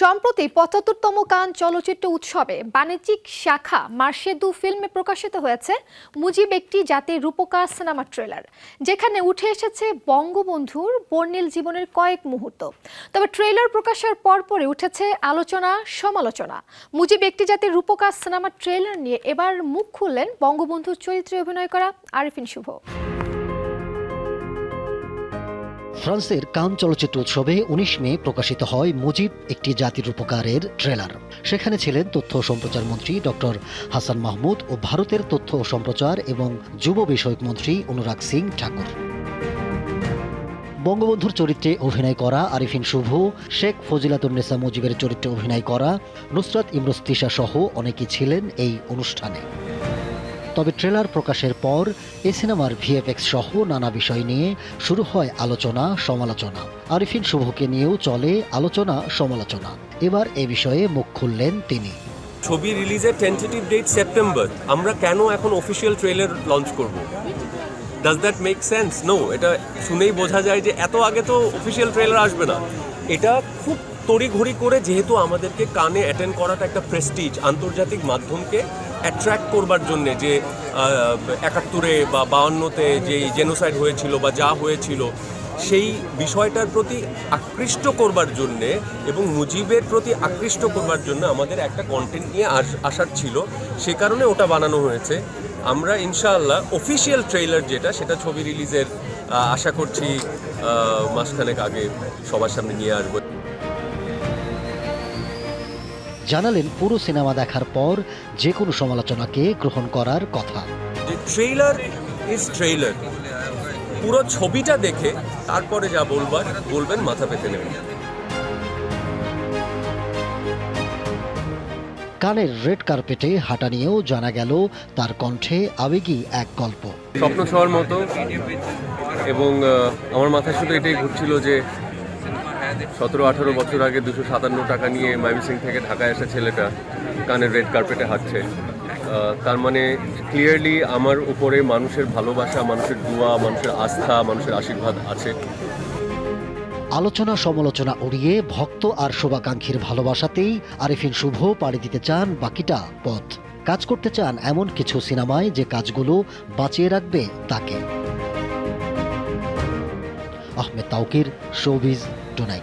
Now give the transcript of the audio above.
সম্প্রতি পঁচাত্তরতম কান চলচ্চিত্র উৎসবে বাণিজ্যিক শাখা মার্শেদু ফিল্মে প্রকাশিত হয়েছে মুজিব একটি জাতির রূপকার সিনেমা ট্রেলার, যেখানে উঠে এসেছে বঙ্গবন্ধুর বর্ণিল জীবনের কয়েক মুহূর্ত। তবে ট্রেলার প্রকাশের পরপরই উঠেছে আলোচনা, সমালোচনা। মুজিব একটি জাতির রূপকার সিনেমা ট্রেলার নিয়ে এবার মুখ খুললেন বঙ্গবন্ধুর চরিত্রে অভিনয় করা আরিফিন শুভ। ফ্রান্সের কান চলচ্চিত্র উৎসবে উনিশ মে প্রকাশিত হয় মুজিব, একটি জাতির উপকারের ট্রেলার। সেখানে ছিলেন তথ্য ও সম্প্রচার মন্ত্রী ডক্টর হাসান মাহমুদ ও ভারতের তথ্য ও সম্প্রচার এবং যুব বিষয়ক মন্ত্রী অনুরাগ সিং ঠাকুর। বঙ্গবন্ধুর চরিত্রে অভিনয় করা আরিফিন শুভ, শেখ ফজিলাতুন্নেসা মুজিবের চরিত্রে অভিনয় করা নুসরাত ইমরোজ সহ অনেকেই ছিলেন এই অনুষ্ঠানে। তবে ট্রেলার প্রকাশের পর এ সিনেমার ভিএফএক্স সহ নানা বিষয় নিয়ে শুরু হয় আলোচনা, সমালোচনা। আরিফিন শুভকে নিয়েও চলে আলোচনা, সমালোচনা। এবার এ বিষয়ে মুখ খুললেন তিনি। ছবি রিলিজের টেন্টেটিভ ডেট সেপ্টেম্বর আমরা কেন এখন অফিসিয়াল ট্রেলার লঞ্চ করব? Does that make sense no এটা শুনেই বোঝা যায় যে এত আগে তো অফিসিয়াল ট্রেলার আসবে না। এটা খুব তড়িঘড়ি করে যেহেতু আমাদেরকে কানে অ্যাটেন্ড করাটা একটা প্রেস্টিজ আন্তর্জাতিক মাধ্যমকে অ্যাট্রাক্ট করবার জন্যে যে একাত্তরে বা বাউন্নতে যেই জেনোসাইড হয়েছিল বা যা হয়েছিল, সেই বিষয়টার প্রতি আকৃষ্ট করবার জন্যে এবং মুজিবের প্রতি আকৃষ্ট করবার জন্য আমাদের একটা কন্টেন্ট নিয়ে আস- আসার ছিল। সে কারণে ওটা বানানো হয়েছে। আমরা ইনশাআল্লাহ অফিসিয়াল ট্রেইলার যেটা, সেটা ছবি রিলিজের আশা করছি মাসখানেক আগে সবার সামনে নিয়ে আসব। জানালেন পুরো সিনেমা দেখার পর যে কোনো সমালোচনাকে গ্রহণ করার কথা। যে ট্রেলার ইজ ট্রেলার পুরো ছবিটা দেখে তারপরে যা বলবার বলবেন মাথা পেতে নেবেন। কানের রেড কার্পেটে হাঁটা নিয়েও জানা গেল তার কণ্ঠে আবেগী এক গল্প। স্বপ্ন শোয়ার মতো এবং আমার মাথায় শুধু এটাই ঘুরছিল যে সতেরো, আঠারো বছর আগে দুশো সাতান্ন টাকা নিয়ে ময়মনসিং থেকে ঢাকায় আসা ছেলেটা কানের রেড কার্পেটে হাঁটছে। তার মানে ক্লিয়ারলি আমার উপরে মানুষের ভালোবাসা, মানুষের দোয়া, মানুষের আস্থা, মানুষের আশীর্বাদ আছে। আলোচনা, সমালোচনা উড়িয়ে ভক্ত আর শুভাকাঙ্ক্ষীর ভালোবাসাতেই আরিফিন শুভ পাড়ি দিতে চান বাকিটা পথ। কাজ করতে চান এমন কিছু সিনেমায় যে কাজগুলো বাঁচিয়ে রাখবে তাকে। আহমেদ তাউকির শোবিজ নাই